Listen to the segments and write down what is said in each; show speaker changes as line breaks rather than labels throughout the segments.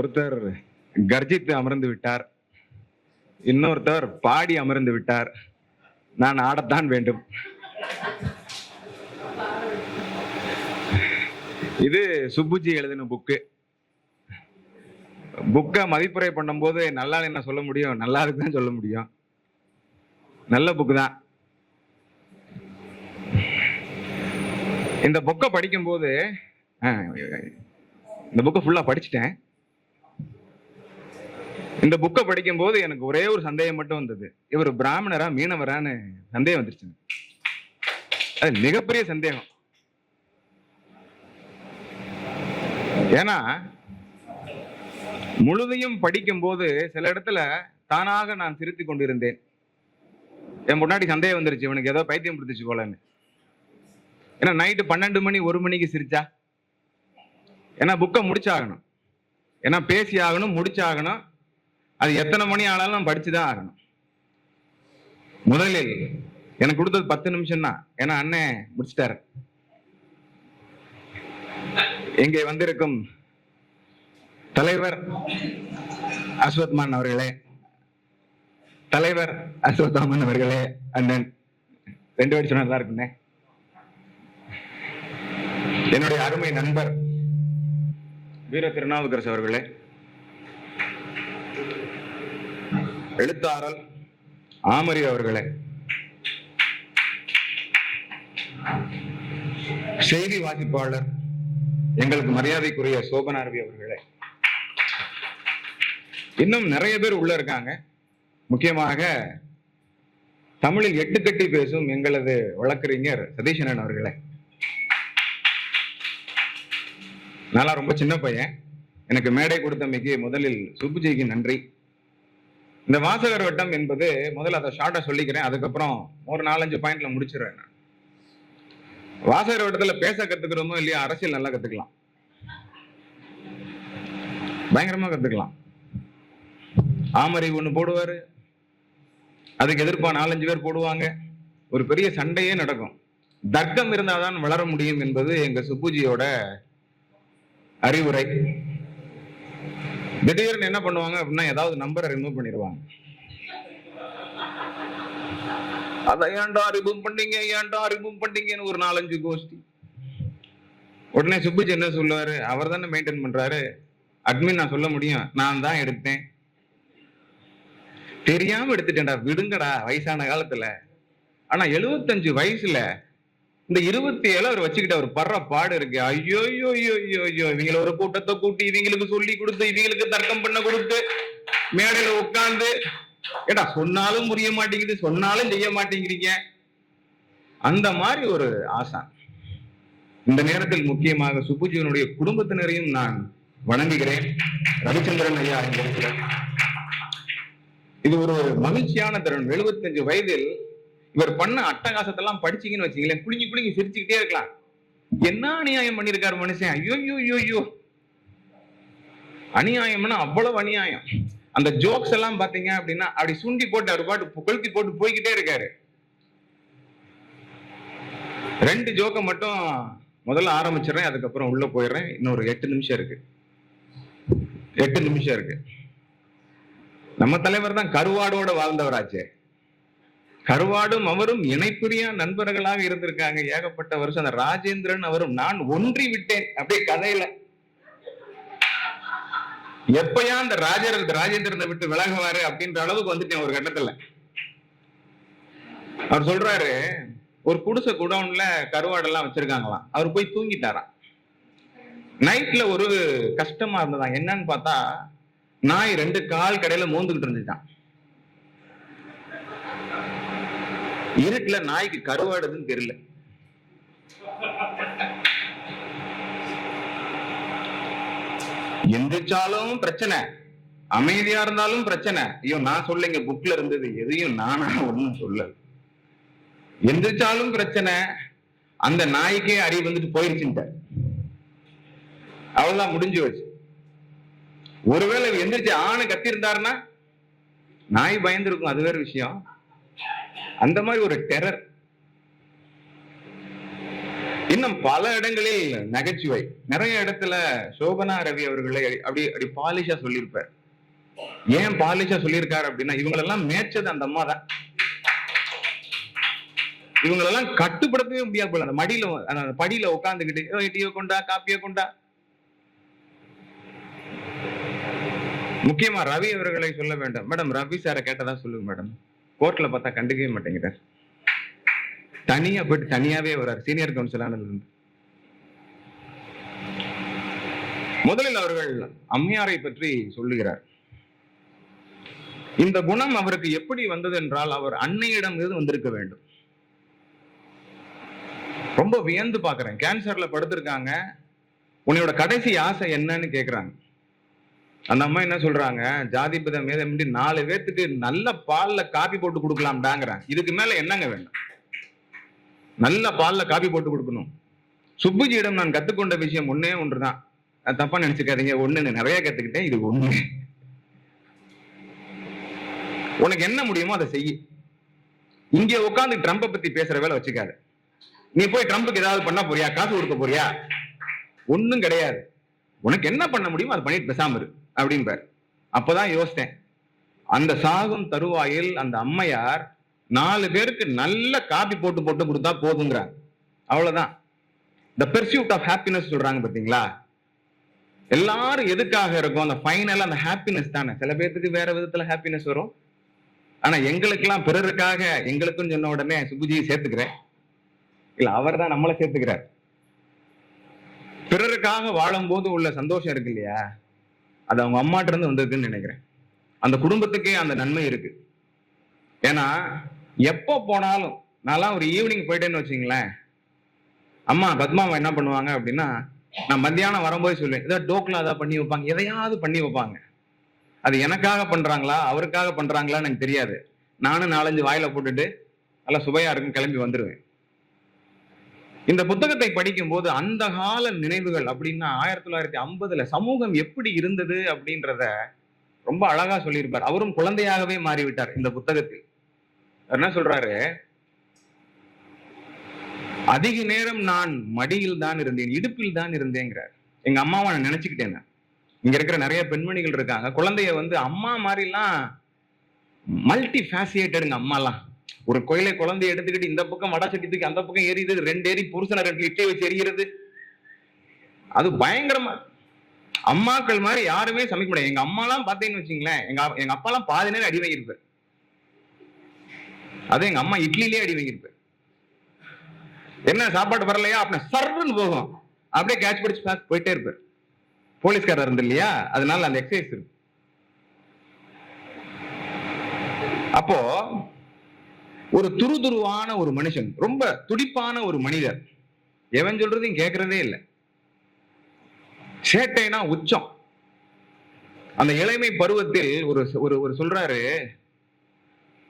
ஒருத்தர் கர்ஜித்து அமர்ந்து விட்டார். இன்னொருத்தர் பாடி அமர்ந்து விட்டார். நான் ஆடத்தான் வேண்டும். இது சுப்புஜி எழுதின புக்கு. புக்கை மதிப்புரை பண்ணும்போது நல்லா என்ன சொல்ல முடியும்? நல்லா இருக்குதான் சொல்ல முடியும். நல்ல புக்கு தான். இந்த புக்கை படிக்கும்போது ஆ, இந்த புக்கை ஃபுல்லாக படிச்சுட்டேன். இந்த புக்கை படிக்கும்போது எனக்கு ஒரே ஒரு சந்தேகம் மட்டும் வந்தது. இவர் பிராமணரா மீனவரான்னு சந்தேகம் வந்துருச்சு. அது மிகப்பெரிய சந்தேகம். ஏன்னா முழுதையும் படிக்கும்போது சில இடத்துல தானாக நான் திருத்தி கொண்டிருந்தேன். என் முன்னாடி சந்தேகம் வந்துருச்சு இவனுக்கு ஏதோ பைத்தியம் பிடிச்சிச்சு போலன்னு. ஏன்னா நைட்டு பன்னெண்டு மணி ஒரு மணிக்கு சிரிச்சா? ஏன்னா புக்கை முடிச்சாகணும். ஏன்னா பேசி ஆகணும் முடிச்சாகணும். அது எத்தனை மணி ஆனாலும் நான் படிச்சுதான் ஆகணும். முதலில் எனக்கு கொடுத்தது பத்து நிமிஷம் தான் ஏன்னா அண்ணன் முடிச்சிட்டாரு. இங்கே வந்திருக்கும் தலைவர் அஸ்வத்மான் அவர்களே. தலைவர் அஸ்வத்தாமன் அவர்களே அண்ணன். ரெண்டு வாட்டி சொன்னா நல்லா இருக்குண்ணே என்னுடைய அருமை நண்பர் வீர திருநாவுக்கரசு அவர்களே எழுத்தாளர் ஆமரி அவர்களே. செய்தி வாசிப்பாளர் எங்களுக்கு மரியாதைக்குரிய சோபனாரவி அவர்களே. இன்னும் நிறைய பேர் உள்ள இருக்காங்க. முக்கியமாக தமிழில் எட்டு கட்டி பேசும் எங்களது வழக்கறிஞர் சதீஷனன் அவர்களே. நான்லாம் ரொம்ப சின்ன பையன். எனக்கு மேடை கொடுத்தமைக்கு முதலில் சுப்புஜிக்கு நன்றி. இந்த வாசகர் வட்டம் என்பது முதல்ல அதை ஷார்ட்டா சொல்லிக்கிறேன். அதுக்கப்புறம் ஒரு நாலஞ்சு பாயிண்ட்ல முடிச்சிடுறேன் நான். வாசகர் வட்டத்துல பேச கத்துக்கிறோமோ இல்லையா அரசியல் நல்லா கத்துக்கலாம். பயங்கரமா கத்துக்கலாம். ஆமரி ஒண்ணு போடுவாரு. அதுக்கு எதிர்ப்பா நாலஞ்சு பேர் போடுவாங்க. ஒரு பெரிய சண்டையே நடக்கும். தர்க்கம் இருந்தாதான் வளர முடியும் என்பது எங்க சுப்புஜியோட அறிவுரை. திடீர்னு என்ன பண்ணுவாங்க அப்படின்னா ஏதாவது நம்பரை ரிமூவ் பண்ணிடுவாங்க. அதை ஏன்டா ரிமூவ் பண்ணீங்க ஏன்டா ரிமூவ் பண்ணீங்கன்னு ஒரு நாலஞ்சு கோஷ்டி. உடனே சுப்புஜி என்ன சொல்லுவாரு? அவர் தானே மெயின்டைன் பண்றாரு. அட்மின் நான் சொல்ல முடியும். நான் தான் எடுத்தேன். தெரியாம எடுத்துட்டேன்டா விடுங்கடா வயசான காலத்துல. ஆனா எழுபத்தஞ்சு வயசுல இந்த இருபத்தி ஏழு அவர் வச்சுக்கிட்டு அவர் படுற பாடு இருக்கு. ஐயோ ஐயோ ஐயோ ஐயோ ஐயோ. இவங்கள ஒரு கூட்டத்தை கூட்டி இவங்களுக்கு சொல்லி கொடுத்து இவங்களுக்கு தர்க்கம் பண்ண கொடுத்து மேடையில உட்கார்ந்து. ஏடா சொன்னாலும் புரிய மாட்டேங்குது சொன்னாலும் செய்ய மாட்டேங்கிறீங்க. அந்த மாதிரி ஒரு ஆசான் இந்த நேரத்தில் முக்கியமாக சுப்புஜீவனுடைய குடும்பத்தினரையும் நான் வணங்குகிறேன். ரவிச்சந்திரன் ஐயா இது ஒரு மகிழ்ச்சியான தருணம். 75 வயதில் இவர் பண்ண அட்டகாசத்தெல்லாம் படிச்சீங்கன்னு வச்சீங்களேன் குளிஞ்சு குளிஞ்சு சிரிச்சுக்கிட்டே இருக்கலாம். என்ன அநியாயம் பண்ணிருக்காரு மனுஷன்? ஐயோ ஐயோ ஐயோ ஐயோ அநியாயம்னா அவ்வளவு அநியாயம். அந்த ஜோக்ஸ் எல்லாம் பாத்தீங்க அப்படின்னா அப்படி சுண்டி போட்டு அவர் பாட்டு கொளுத்தி போட்டு போய்கிட்டே இருக்காரு. ரெண்டு ஜோக்கை மட்டும் முதல்ல ஆரம்பிச்சிடுறேன் அதுக்கப்புறம் உள்ள போயிடுறேன். இன்னொரு எட்டு நிமிஷம் இருக்கு. எட்டு நிமிஷம் இருக்கு. நம்ம தலைவர் தான் கருவாடோட வாழ்ந்தவராச்சே. கருவாடும் அவரும் இணைப்பிரியா நண்பர்களாக இருந்திருக்காங்க. ஏகப்பட்ட வருஷம் அந்த ராஜேந்திரன் அவரும் நான் ஒன்றி விட்டேன். அப்படியே கதையில. எப்பயா அந்த ராஜர் ராஜேந்திரனை விட்டு விலகுவாரு அப்படின்ற அளவுக்கு வந்துட்டேன் ஒரு கட்டத்துல. அவர் சொல்றாரு ஒரு குடிசை குடவுன்ல கருவாடெல்லாம் வச்சிருக்காங்களாம். அவர் போய் தூங்கிட்டாராம். நைட்ல ஒரு கஷ்டமா இருந்ததா என்னன்னு பார்த்தா நாய் ரெண்டு கால் கடையில மோந்துகிட்டு இருந்துச்சான் இருட்டுல நாய்க்கு கருவாடுதுன்னு தெரியல. எந்திரிச்சாலும் பிரச்சனை. அமைதியா இருந்தாலும் பிரச்சனை. ஐயோ நான் சொல்ல இங்க புக்ல இருந்தது. எதையும் நானா ஒண்ணும் சொல்ல எந்திரிச்சாலும் பிரச்சனை. அந்த நாய்க்கே அறிவு வந்துட்டு போயிருச்சுட்ட அவ்வளவுதான் முடிஞ்சு வச்சு ஒருவேளை எந்திரிச்சு ஆணு கத்திருந்தாருன்னா நாய் பயந்துருக்கும் அது வேற விஷயம். அந்த மாதிரி ஒரு டெரர் இன்னும் பல இடங்களில் நகைச்சுவை. நிறைய இடத்துல சோபனா ரவி அவர்களை அப்படி அப்படி பாலிஷா சொல்லியிருப்பார். ஏன் பாலிஷா சொல்லியிருக்காரு அப்படின்னா இவங்களெல்லாம் மேய்ச்சது அந்த அம்மா தான். இவங்களெல்லாம் கட்டுப்படுத்தவே முடியாது போல. அந்த மடியில அந்த படியில உட்காந்துக்கிட்டு டீயை கொண்டா காப்பியை கொண்டா? முக்கியமா ரவி அவர்களை சொல்ல வேண்டும். மேடம் ரவி சாரை கேட்டதா சொல்லுங்க மேடம்? கோர்ட்ல பார்த்தா கண்டுக்கவே மாட்டேங்கிறார் தனியா போயிட்டு தனியாவே வர்றார் சீனியர் கவுன்சில் இருந்து முதலில் அவர்கள் அம்மையாரை பற்றி சொல்லுகிறார். இந்த குணம் அவருக்கு எப்படி வந்தது என்றால் அவர் அன்னையிடம் இருந்து வந்திருக்க வேண்டும். ரொம்ப வியந்து பாக்குறேன் கேன்சர்ல படுத்திருக்காங்க. உன்னையோட கடைசி ஆசை என்னன்னு கேக்குறாங்க. அந்த அம்மா என்ன சொல்றாங்க? மேத மேதமின்றி நாலு பேர்த்துக்கு நல்ல பால்ல காப்பி போட்டு கொடுக்கலாம்டாங்கிறாங்க. இதுக்கு மேல என்னங்க வேணும்? நல்ல பால்ல காப்பி போட்டு கொடுக்கணும். சுப்புஜியிடம் நான் கத்துக்கொண்ட விஷயம் ஒன்னே ஒன்றுதான். அது தப்பா நினைச்சுக்காதீங்க. ஒண்ணு நிறைய கத்துக்கிட்டேன். இது ஒண்ணு. உனக்கு என்ன முடியுமோ அதை செய் இங்க உட்காந்து ட்ரம்ப பத்தி பேசுற வேலை வச்சுக்காது. நீ போய் ட்ரம்புக்கு ஏதாவது பண்ண போறியா? காசு கொடுக்க போறியா? ஒண்ணும் கிடையாது. உனக்கு என்ன பண்ண முடியுமோ அதை பண்ணிட்டு பேசாம இரு. அப்படிம்பார். அப்பதான் யோசித்தேன். அந்த சாகும் தருவாயில் அந்த அம்மையார் நாலு பேருக்கு நல்ல காபி போட்டு போட்டு கொடுத்தா போதுங்கிறாங்க. அவ்வளவுதான். த பெர்சியூட் ஆஃப் ஹாப்பினஸ் சொல்றாங்க பாத்தீங்களா எல்லாரும் எதுக்காக இருக்கும்? அந்த ஃபைனல் அந்த ஹாப்பினஸ் தானே. சில பேர்த்துக்கு வேற விதத்துல ஹாப்பினஸ் வரும். ஆனா எங்களுக்கெல்லாம் பிறருக்காக எங்களுக்குன்னு சொன்ன உடனே சுபுஜியை சேர்த்துக்கிறேன். இல்ல அவர் தான் நம்மளை சேர்த்துக்கிறார். பிறருக்காக வாழும் போது உள்ள சந்தோஷம் இருக்கு இல்லையா? அது அவங்க அம்மாட்ட இருந்து வந்திருக்குன்னு நினைக்கிறேன். அந்த குடும்பத்துக்கே அந்த நன்மை இருக்கு. ஏன்னா எப்போ போனாலும் நான்லாம் ஒரு ஈவினிங் போயிட்டேன்னு வச்சுங்களேன். அம்மா பத்மாவை என்ன பண்ணுவாங்க அப்படின்னா நான் மத்தியானம் வரும்போது சொல்லுவேன் ஏதாவது டோக்கில் ஏதாவது பண்ணி வைப்பாங்க. எதையாவது பண்ணி வைப்பாங்க. அது எனக்காக பண்றாங்களா? அவருக்காக பண்றாங்களான்னு எனக்கு தெரியாது. நானும் நாலஞ்சு வாயில போட்டுட்டு நல்லா சுவையா இருக்கும் கிளம்பி வந்துருவேன். இந்த புத்தகத்தை படிக்கும் போது அந்த கால நினைவுகள் அப்படின்னா ஆயிரத்தி தொள்ளாயிரத்தி ஐம்பதுல சமூகம் எப்படி இருந்தது அப்படின்றத ரொம்ப அழகா சொல்லியிருப்பார். அவரும் குழந்தையாகவே மாறிவிட்டார் இந்த புத்தகத்தில். என்ன சொல்றாரு? அதிக நேரம் நான் மடியில் தான் இருந்தேன் இடுப்பில் தான் இருந்தேங்கிறார். எங்க அம்மாவை நான் நினைச்சுக்கிட்டேன் இங்க இருக்கிற நிறைய பெண்மணிகள் இருக்காங்க. குழந்தைய வந்து அம்மா மாதிரிலாம் மல்டி ஃபேசியேட்டடுங்க அம்மாலாம். ஒரு கோயிலை குழந்தை எடுத்துக்கிட்டு இந்த பக்கம் வடை தூக்கி அந்த பக்கம் எரியுது ரெண்டு ஏறி புருஷனை ரெண்டு இட்லி வச்சு எரிகிறது. அது பயங்கரமா அம்மாக்கள் மாதிரி யாருமே சமைக்க முடியாது. எங்க அம்மாலாம் பார்த்தீங்கன்னு வச்சுங்களேன் எங்க அப்- எங்க அப்பாலாம் பாதி நேரம் அடி வாங்கியிருப்பார். அது எங்க அம்மா இட்லிலேயே அடி வாங்கியிருப்பார். என்ன சாப்பாடு வரலையா? அப்படி சர்வன் போகும். அப்படியே கேட்ச் பிடிச்சு போயிட்டே இருப்பார். போலீஸ்காரர் இருந்து இல்லையா? அதனால அந்த எக்ஸசைஸ் இருக்கு. அப்போ ஒரு துருதுருவான ஒரு மனுஷன் ரொம்ப துடிப்பான ஒரு மனிதர். எவன் சொல்றதையும் கேட்கறதே இல்லை. சேட்டைனா உச்சம். அந்த இளமை பருவத்தில் ஒரு ஒரு ஒரு சொல்றாரு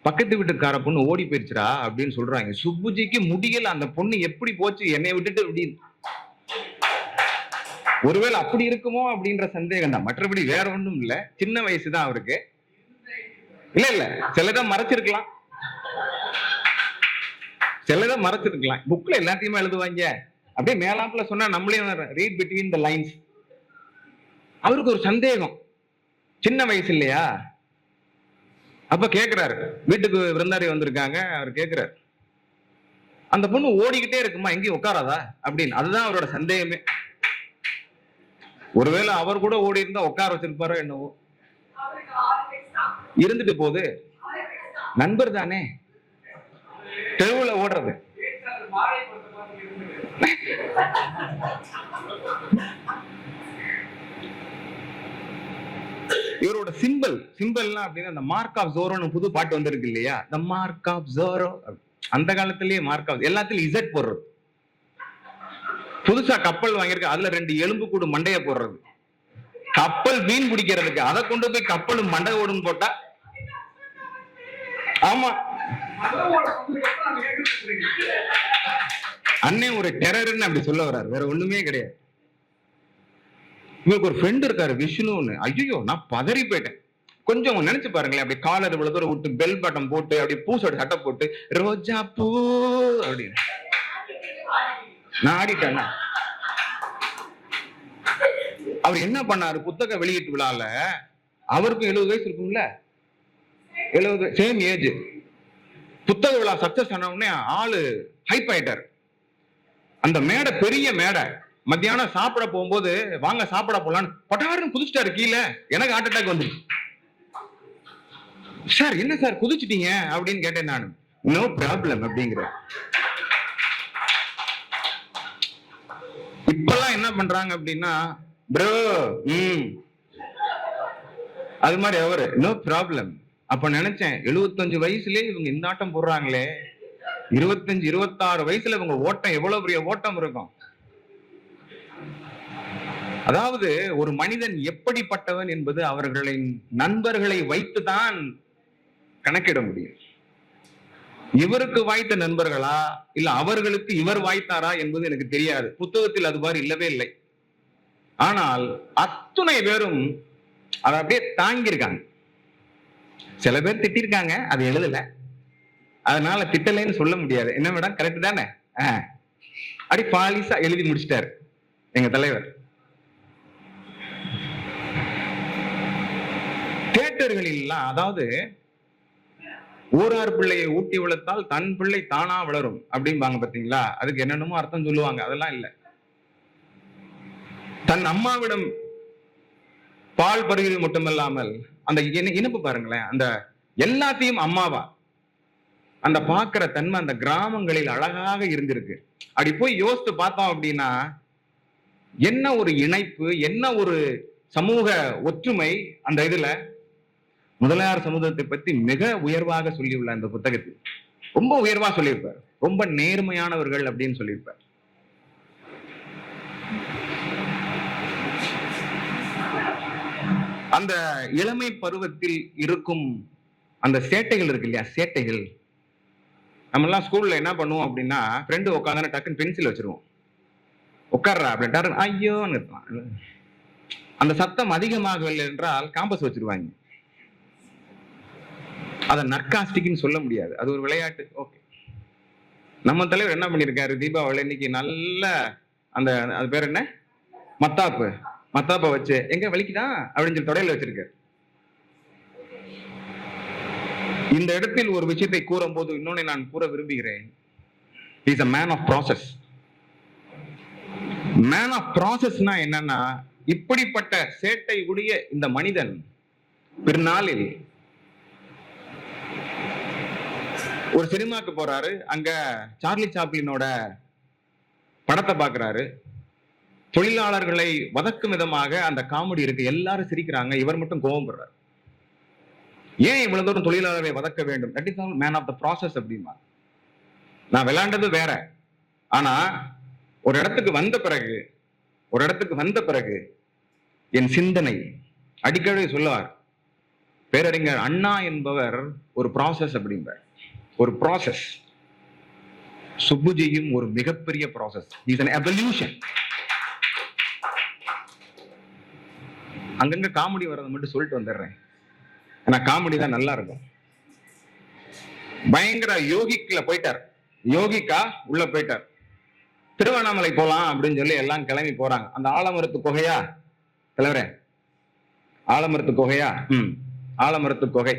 பக்கத்து வீட்டுக்கார பொண்ணு ஓடி போயிடுச்சுடா அப்படின்னு சொல்றாங்க. சுப்புஜிக்கு முடியல அந்த பொண்ணு எப்படி போச்சு என்னை விட்டுட்டு அப்படின்னு. ஒருவேளை அப்படி இருக்குமோ அப்படின்ற சந்தேகம் தான். மற்றபடி வேற ஒண்ணும் இல்ல. சின்ன வயசு தான் அவருக்கு. இல்ல இல்ல. சிலதை மறைச்சிருக்கலாம். சிலதை மறைச்சிருக்கலாம். புக்ல எல்லாத்தையுமே எழுதுவாங்க. அப்படியே மேலாப்புல சொன்னா நம்மளே ரீட் பிட்வீன் த லைன்ஸ் அவருக்கு ஒரு சந்தேகம். சின்ன வயசு இல்லையா? அப்ப கேக்குறாரு. வீட்டுக்கு விருந்தாடி வந்திருக்காங்க. அவர் கேக்குறாரு. அந்த பொண்ணு ஓடிக்கிட்டே இருக்குமா? எங்கேயும் உட்காராதா? அப்படின்னு. அதுதான் அவரோட சந்தேகமே. ஒருவேளை அவர் கூட ஓடி இருந்தா உட்கார வச்சிருப்பாரோ என்னவோ. இருந்துட்டு போகுது. நண்பர் தானே? தெருவுல ஓடுறது. இவரோட சிம்பிள் சிம்பிள்லாம் அப்படின்னா அந்த மார்க் ஆஃப் ஜோரோன்னு புது பாட்டு வந்திருக்கு இல்லையா? த மார்க் ஆஃப் ஜோரோ அந்த காலத்திலேயே மார்க் ஆஃப் எல்லாத்துலயும் இசட் போடுறது. புதுசா கப்பல் வாங்கியிருக்கு அதுல ரெண்டு எலும்பு கூடு மண்டைய போடுறது. கப்பல் மீன் பிடிக்கிறதுக்கு அதை கொண்டு போய் கப்பல் மண்டை ஓடும் போட்டா ஆமா அண்ணன் ஒரு டெரர்னு அப்படி சொல்ல வர்றாரு. வேற ஒண்ணுமே கிடையாது. இவருக்கு ஒரு ஃப்ரெண்ட் இருக்காரு விஷ்ணுன்னு. ஐயோ நான் பதறி போயிட்டேன். கொஞ்சம் நினைச்சு பாருங்களேன் அப்படி காலர் இவ்வளவு தூரம் விட்டு பெல் பட்டம் போட்டு அப்படி பூசோட சட்டை போட்டு ரோஜா பூ அப்படின்னு நான் ஆடிட்டேன்னா அவர் என்ன பண்ணாரு? புத்தக வெளியீட்டு விழால அவருக்கும் எழுபது வயசு இருக்கும்ல? எழுபது சேம் ஏஜ் புத்தக விழா சக்சஸ் ஆன உடனே ஆளு ஹைப் ஆயிட்டார். அந்த மேடை பெரிய மேடை. மத்தியானம் சாப்பிட போகும்போது வாங்க சாப்பிட போலான்னு பட்டாருன்னு குதிச்சிட்டாரு கீழே. எனக்கு ஹார்ட் அட்டாக் வந்து சார் என்ன சார் குதிச்சிட்டீங்க? அப்படின்னு கேட்டேன் நான். நோ ப்ராப்ளம் அப்படிங்கிற. இப்பெல்லாம் என்ன பண்றாங்க அப்படின்னா ப்ரோ ம். அது மாதிரி அவரு நோ ப்ராப்ளம் அப்ப நினைச்சேன் 75 வயசுலயே இவங்க இந்த ஆட்டம் போடுறாங்களே. இருபத்தஞ்சு இருபத்தாறு வயசுல இவங்க ஓட்டம் எவ்வளவு பெரிய ஓட்டம் இருக்கும்? அதாவது ஒரு மனிதன் எப்படிப்பட்டவன் என்பது அவர்களின் நண்பர்களை வைத்துதான் கணக்கிட முடியும். இவருக்கு வாய்த்த நண்பர்களா? இல்ல அவர்களுக்கு இவர் வாய்த்தாரா என்பது எனக்கு தெரியாது. புத்தகத்தில் அது மாதிரி இல்லவே இல்லை. ஆனால் அத்துணை பேரும் அதை அப்படியே தாங்கியிருக்காங்க. சில பேர் திட்டிருக்காங்க அது எழுதல. அதனால திட்டலைன்னு சொல்ல முடியாது. என்ன மேடம் கரெக்ட் தானே? அப்படி பாலிசா எழுதி முடிச்சிட்டாரு எங்க தலைவர். தியேட்டர்களில்லாம் அதாவது ஊரார் பிள்ளையை ஊட்டி வளர்த்தால் தன் பிள்ளை தானா வளரும் அப்படிம்பாங்க பாத்தீங்களா? அதுக்கு என்னென்னமோ அர்த்தம் சொல்லுவாங்க. அதெல்லாம் இல்ல. தன் அம்மாவிடம் பால் பருகிறது மட்டுமல்லாமல் அந்த இன- இனிப்பு பாருங்களேன் அந்த எல்லாத்தையும் அம்மாவா அந்த பாக்குற தன்மை அந்த கிராமங்களில் அழகாக இருந்திருக்கு. அப்படி போய் யோசித்து பார்த்தோம் அப்படின்னா என்ன ஒரு இணைப்பு என்ன ஒரு சமூக ஒற்றுமை அந்த இதுல? முதலியார் சமூகத்தை பத்தி மிக உயர்வாக சொல்லியுள்ள அந்த புத்தகத்தில். ரொம்ப உயர்வா சொல்லியிருப்பார். ரொம்ப நேர்மையானவர்கள் அப்படின்னு சொல்லியிருப்பார். அந்த இளமை பருவத்தில் இருக்கும் அந்த சேட்டைகள் இருக்கு இல்லையா? சேட்டைகள். நம்ம எல்லாம் ஸ்கூல்ல என்ன பண்ணுவோம் அப்படின்னா ஃப்ரெண்டு உட்காந்து டக்குன்னு பென்சில் வச்சிருவோம். உட்கார்றா அப்படின்ட்டாரு ஐயோன்னு இருப்பான். அந்த சத்தம் அதிகமாகவில்லை என்றால் காம்பஸ் வச்சிருவாங்க. அதை நர்காஸ்டிக்னு சொல்ல முடியாது. அது ஒரு விளையாட்டு. ஓகே நம்ம தலைவர் என்ன பண்ணியிருக்காரு? தீபாவளி இன்னைக்கு நல்ல அந்த அது பேர் என்ன? மத்தாப்பு. மத்தாப்ப வச்சு எங்க வலிக்குதா? அப்படின்னு சொல்லி தொடையில வச்சிருக்காரு இந்த இடத்தில் ஒரு விஷயத்தை கூறும் போது இன்னொன்னு நான் கூற விரும்புகிறேன். Is a man of process man of ப்ராசஸ்னா என்னன்னா இப்படிப்பட்ட சேட்டை உடைய இந்த மனிதன் பிற்நாளில் ஒரு சினிமாக்கு போறாரு. அங்க சார்லி சாப்ளினோட படத்தை பாக்குறாரு தொழிலாளர்களை வதக்கும் விதமாக அந்த காமெடி இருக்கு. எல்லாரும் சிரிக்கிறாங்க. இவர் மட்டும் கோவப்படுறாரு ஏன் இவ்வளவு தூரம் தொழிலாளர்களை வதக்க வேண்டும்? That is all man of the process அப்படிமா நான் விளையாண்டது வேற. ஆனா ஒரு இடத்துக்கு வந்த பிறகு ஒரு இடத்துக்கு வந்த பிறகு என் சிந்தனை அடிக்கடி சொல்லுவார் பேரறிஞர் அண்ணா என்பவர் ஒரு ப்ராசஸ் அப்படிம்பார். ஒரு ப்ராசஸ் சுப்புஜியும் ஒரு மிகப்பெரிய ப்ராசஸ் இஸ் அன் எவல்யூஷன் அங்கங்க காமெடி வர்றதை மட்டும் சொல்லிட்டு வந்துடுறேன். ஏன்னா காமெடி தான் நல்லா இருக்கும். பயங்கர யோகிக்குல போயிட்டார். யோகிக்கா உள்ள போயிட்டார். திருவண்ணாமலை போலாம் அப்படின்னு சொல்லி எல்லாம் கிளம்பி போறாங்க. அந்த ஆலமரத்து குகையா? தலைவரே ஆலமரத்து குகையா? ம் ஆலமரத்து குகை.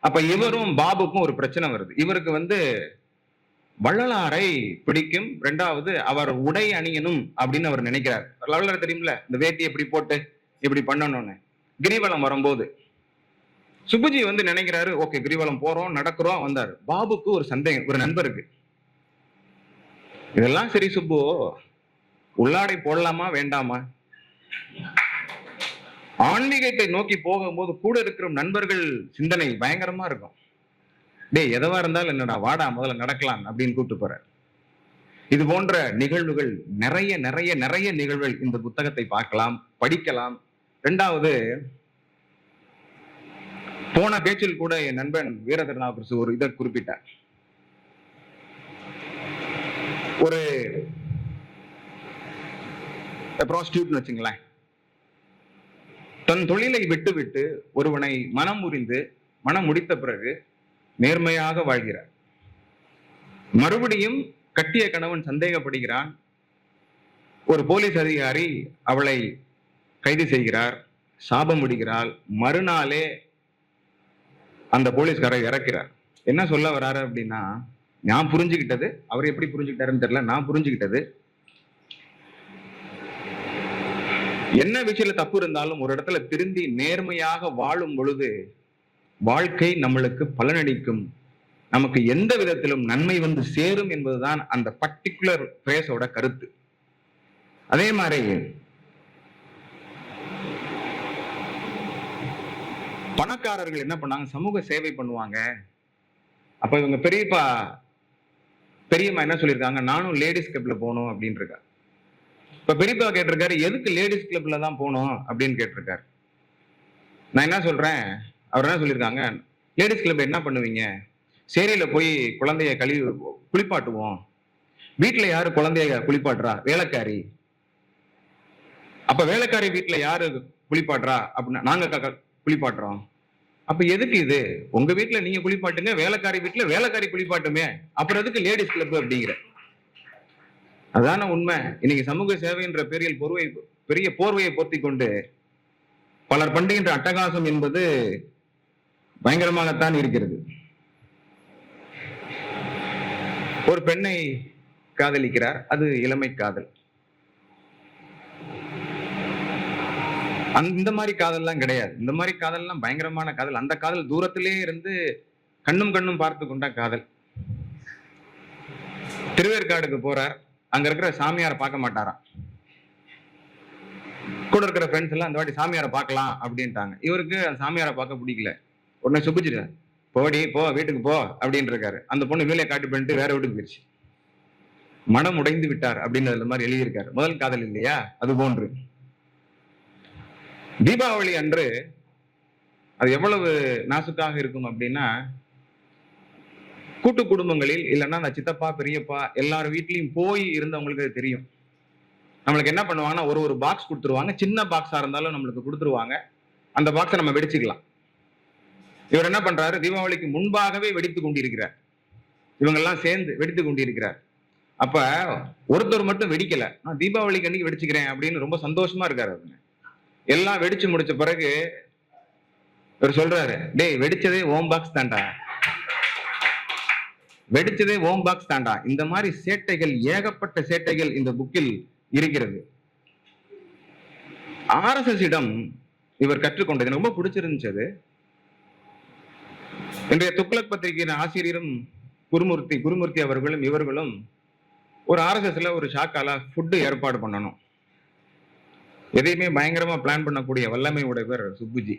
அப்ப இவரும் பாபுக்கும் ஒரு பிரச்சனை வருது. இவருக்கு வந்து வள்ளலாரை பிடிக்கும். ரெண்டாவது அவர் உடை அணியணும் அப்படின்னு அவர் நினைக்கிறார். வள்ளலார் தெரியும்ல இந்த வேட்டி எப்படி போட்டு? இப்படி பண்ணணும்னு. கிரிவலம் வரும்போது. சுப்புஜி வந்து நினைக்கிறாரு ஓகே கிரிவலம் போறோம் நடக்கிறோம் வந்தாரு. பாபுக்கு ஒரு சந்தேகம் ஒரு நண்பருக்கு இதெல்லாம் சரி சுப்பு. உள்ளாடை போடலாமா வேண்டாமா? ஆன்மீகத்தை நோக்கி போகும்போது கூட இருக்கிற நண்பர்கள் சிந்தனை பயங்கரமா இருக்கும். டேய் எதவா இருந்தாலும் என்னடா வாடா முதல்ல நடக்கலாம் அப்படின்னு கூப்பிட்டு போற இது போன்ற நிகழ்வுகள் நிறைய நிறைய நிறைய நிகழ்வுகள் இந்த புத்தகத்தை பார்க்கலாம் படிக்கலாம். ரெண்டாவது போன பேச்சில் கூட என் நண்பன் வீர திருநாவுக்கரசு ஒரு இதை குறிப்பிட்டார். ஒரு ப்ராஸ்டியூட்னு வச்சுங்களேன். தன் தொழிலை விட்டுவிட்டு ஒருவனை மனம் முறிந்து மனம் முடித்த பிறகு நேர்மையாக வாழ்கிறார். மறுபடியும் கட்டிய கணவன் சந்தேகப்படுகிறான். ஒரு போலீஸ் அதிகாரி அவளை கைது செய்கிறார் சாபம் விடுகிறாள் மறுநாளே அந்த போலீஸ்காரர் இறக்கிறார். என்ன சொல்ல வராரு அப்படின்னா நான் புரிஞ்சுக்கிட்டது அவர் எப்படி புரிஞ்சுக்கிட்டாருன்னு தெரியல நான் புரிஞ்சுக்கிட்டது என்ன விஷயத்துல தப்பு இருந்தாலும் ஒரு இடத்துல திருந்தி நேர்மையாக வாழும் பொழுது வாழ்க்கை நம்மளுக்கு பலனளிக்கும். நமக்கு எந்த விதத்திலும் நன்மை வந்து சேரும் என்பதுதான் அந்த பர்டிகுலர் பிரேஸோட கருத்து. அதே மாதிரி பணக்காரர்கள் என்ன பண்ணாங்க? சமூக சேவை பண்ணுவாங்க. அப்ப இவங்க பெரியப்பா பெரியம்மா என்ன சொல்லியிருக்காங்க? நானும் லேடிஸ் கிளப்ல போகணும் அப்படின்னு இருக்கா இப்ப பெரியப்பா கேட்டிருக்காரு எதுக்கு லேடிஸ் கிளப்ல தான் போகணும்? அப்படின்னு கேட்டிருக்காரு. நான் என்ன சொல்றேன்? அவர் என்ன சொல்லியிருக்காங்க? லேடிஸ் கிளப் என்ன பண்ணுவீங்க? சேரியில போய் குழந்தைய கழுவி குளிப்பாட்டுவோம். வீட்டுல யாரு குழந்தைய குளிப்பாட்டுறா? வேலைக்காரி. அப்ப வேலைக்காரி வீட்டுல யாரு குளிப்பாட்டுறா? அப்படின்னா நாங்க குளிப்பாட்டுறோம். அப்ப எதுக்கு இது? உங்க வீட்டுல நீங்க குளிப்பாட்டுங்க வேலைக்காரி வீட்டுல வேலைக்காரி குளிப்பாட்டுமே. அப்புறம் எதுக்கு லேடிஸ் கிளப் அப்படிங்கிற? அதான உண்மை. இன்னைக்கு சமூக சேவைன்ற பெரிய பொறுவை பெரிய போர்வையை போர்த்தி கொண்டு பலர் பண்ணுகின்ற அட்டகாசம் என்பது பயங்கரமாகத்தான் இருக்கிறது. ஒரு பெண்ணை காதலிக்கிறார். அது இளமை காதல். இந்த மாதிரி காதல்லாம் கிடையாது. இந்த மாதிரி காதல்லாம் பயங்கரமான காதல். அந்த காதல் தூரத்திலே இருந்து கண்ணும் கண்ணும் பார்த்து கொண்டா காதல். திருவேற்காடுக்கு போறார். அங்க இருக்கிற சாமியாரை பார்க்க மாட்டாராம். கூட இருக்கிற ஃப்ரெண்ட்ஸ் எல்லாம் அந்த வாட்டி சாமியாரை பார்க்கலாம் அப்படின்ட்டாங்க. இவருக்கு அந்த சாமியாரை பார்க்க பிடிக்கல. உடனே சுப்பிச்சிரு போடி போ வீட்டுக்கு போ அப்படின்னு இருக்காரு. அந்த பொண்ணு வேலையை காட்டி பண்ணிட்டு வேற வீட்டுக்கு போயிடுச்சு மனம் உடைந்து விட்டார் அப்படின்னு அதுல மாதிரி எழுதியிருக்காரு. முதல் காதல் இல்லையா? அது போன்று. தீபாவளி அன்று அது எவ்வளவு நாசுக்காக இருக்கும் அப்படின்னா கூட்டு குடும்பங்களில் இல்லைன்னா அந்த சித்தப்பா பெரியப்பா எல்லார் வீட்லயும் போய் இருந்தவங்களுக்கு அது தெரியும். நம்மளுக்கு என்ன பண்ணுவாங்கன்னா ஒரு ஒரு பாக்ஸ் கொடுத்துருவாங்க. சின்ன பாக்ஸா இருந்தாலும் நம்மளுக்கு கொடுத்துருவாங்க. அந்த பாக்ஸை நம்ம வெடிச்சுக்கலாம். இவர் என்ன பண்றாரு? தீபாவளிக்கு முன்பாகவே வெடித்து கொண்டிருக்கிறார். இவங்கெல்லாம் சேர்ந்து வெடித்து கொண்டிருக்கிறார். அப்ப ஒருத்தர் மட்டும் வெடிக்கல. நான் தீபாவளிக்கு அன்னைக்கு வெடிச்சுக்கிறேன் அப்படின்னு ரொம்ப சந்தோஷமா இருக்காரு அவங்க எல்லாம் வெடிச்சு முடிச்ச பிறகு இவர் சொல்றாரு டேய் வெடிச்சதே ஓம் பாக்ஸ் தாண்டா வெடிச்சதே ஓம் பாக்ஸ் தாண்டா இந்த மாதிரி சேட்டைகள் ஏகப்பட்ட சேட்டைகள் இந்த புக்கில் இருக்கிறது. ஆர்எஸ்எஸ் இடம் இவர் கற்றுக்கொண்டது எனக்கு ரொம்ப பிடிச்சிருந்துச்சது. அது இன்றைய துக்ளக் பத்திரிகையின் ஆசிரியரும் குருமூர்த்தி குருமூர்த்தி அவர்களும் இவர்களும் ஒரு ஆர்எஸ்எஸ்ல ஒரு ஷாக்கால ஃபுட்டு ஏற்பாடு பண்ணணும். எதையுமே பயங்கரமா பிளான் பண்ணக்கூடிய வல்லமை உடையவர் சுப்புஜி.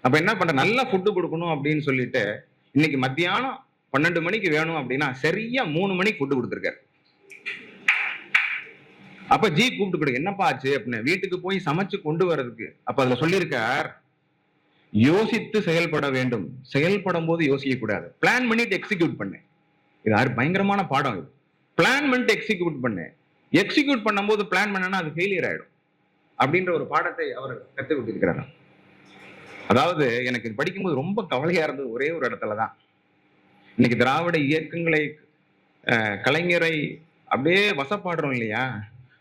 அப்ப என்ன பண்ற நல்லா ஃபுட்டு கொடுக்கணும் அப்படின்னு சொல்லிட்டு இன்னைக்கு மத்தியானம் பன்னெண்டு மணிக்கு வேணும் அப்படின்னா சரியா மூணு மணிக்கு ஃபுட்டு கொடுத்துருக்காரு. அப்ப ஜி கூப்பிட்டு கொடு என்னப்பா ஆச்சு? அப்படின்னு வீட்டுக்கு போய் சமைச்சு கொண்டு வர்றதுக்கு. அப்ப அதுல சொல்லியிருக்கார் யோசித்து செயல்பட வேண்டும். செயல்படும் போது யோசிக்க கூடாது பிளான் பண்ணிட்டு எக்ஸிக்யூட் பண்ணு. இது யாரு பயங்கரமான பாடம் இது. பிளான் பண்ணிட்டு எக்ஸிக்யூட் பண்ணு. எக்ஸிக்யூட் பண்ணும்போது பிளான் பண்ணனா அது ஃபெயிலியர் ஆயிடும். அப்படின்ற ஒரு பாடத்தை அவர் கற்றுக் கொடுத்திருக்கிறார் அதாவது எனக்கு இது படிக்கும்போது ரொம்ப கவலையா இருந்தது ஒரே ஒரு இடத்துல தான். இன்னைக்கு திராவிட இயக்கங்களை கலைஞரை அப்படியே வசப்பாடுறோம் இல்லையா?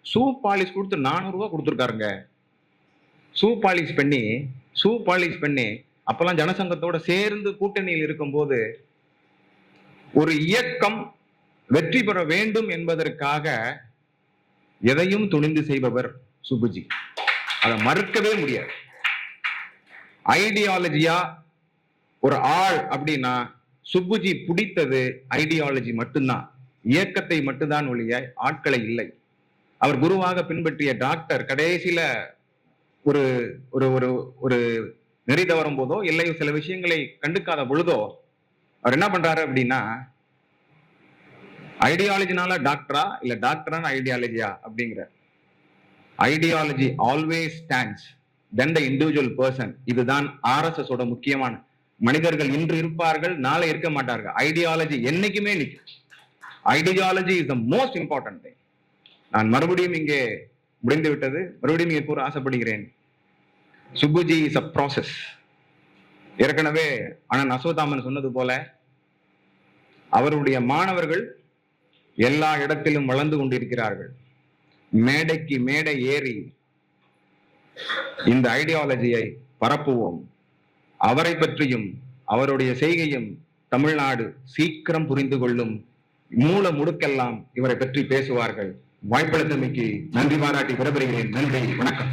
ஷூ பாலிஷ் கொடுத்து நானூறு கொடுத்துருக்காருங்க. ஷூ பாலிஷ் பண்ணி ஷூ பாலிஷ் பண்ணி அப்பெல்லாம் ஜனசங்கத்தோட சேர்ந்து கூட்டணியில் இருக்கும்போது ஒரு இயக்கம் வெற்றி பெற வேண்டும் என்பதற்காக எதையும் துணிந்து செய்பவர் சுப்புஜி அதை மறுக்கவே முடியாது. ஐடியாலஜியா ஒரு ஆள் அப்படின்னா சுப்புஜி பிடித்தது ஐடியாலஜி மட்டும்தான். இயக்கத்தை மட்டும்தான் ஒழிய ஆட்களை இல்லை. அவர் குருவாக பின்பற்றிய டாக்டர் கடைசியில ஒரு ஒரு ஒரு ஒரு நெறி தவறும் போதோ இல்லை சில விஷயங்களை கண்டுக்காத பொழுதோ அவர் என்ன பண்றாரு அப்படின்னா ஐடியாலஜினால டாக்டரா இல்ல டாக்டரான ஐடியாலஜியா அப்படிங்கிற ideology always stands then the individual person இதுதான் ஆர்எஸ்எஸ் ஓட முக்கியமான. மனிதர்கள் இன்று இருப்பார்கள் நாளை இருக்க மாட்டார்கள். ஐடியாலஜி என்னைக்குமே நிற்கும். Ideology is the most important thing நான் மறுபடியும் இங்கே முடிந்து விட்டது. மறுபடியும் இங்கே கூற ஆசைப்படுகிறேன். சுப்புஜி இஸ் அ ப்ராசஸ் ஏற்கனவே அண்ணன் அசோதாமன் சொன்னது போல அவருடைய மாணவர்கள் எல்லா இடத்திலும் வளர்ந்து கொண்டிருக்கிறார்கள். மேடைக்கு மேடை ஏறி இந்த ஐடியாலஜியை பரப்புவோம். அவரை பற்றியும் அவருடைய செய்கையும் தமிழ்நாடு சீக்கிரம் புரிந்து கொள்ளும் மூல முடுக்கெல்லாம் இவரை பற்றி பேசுவார்கள். வாய்ப்பளித்தமைக்கு நன்றி பாராட்டி விடைபெறுகிறேன். நன்றி வணக்கம்.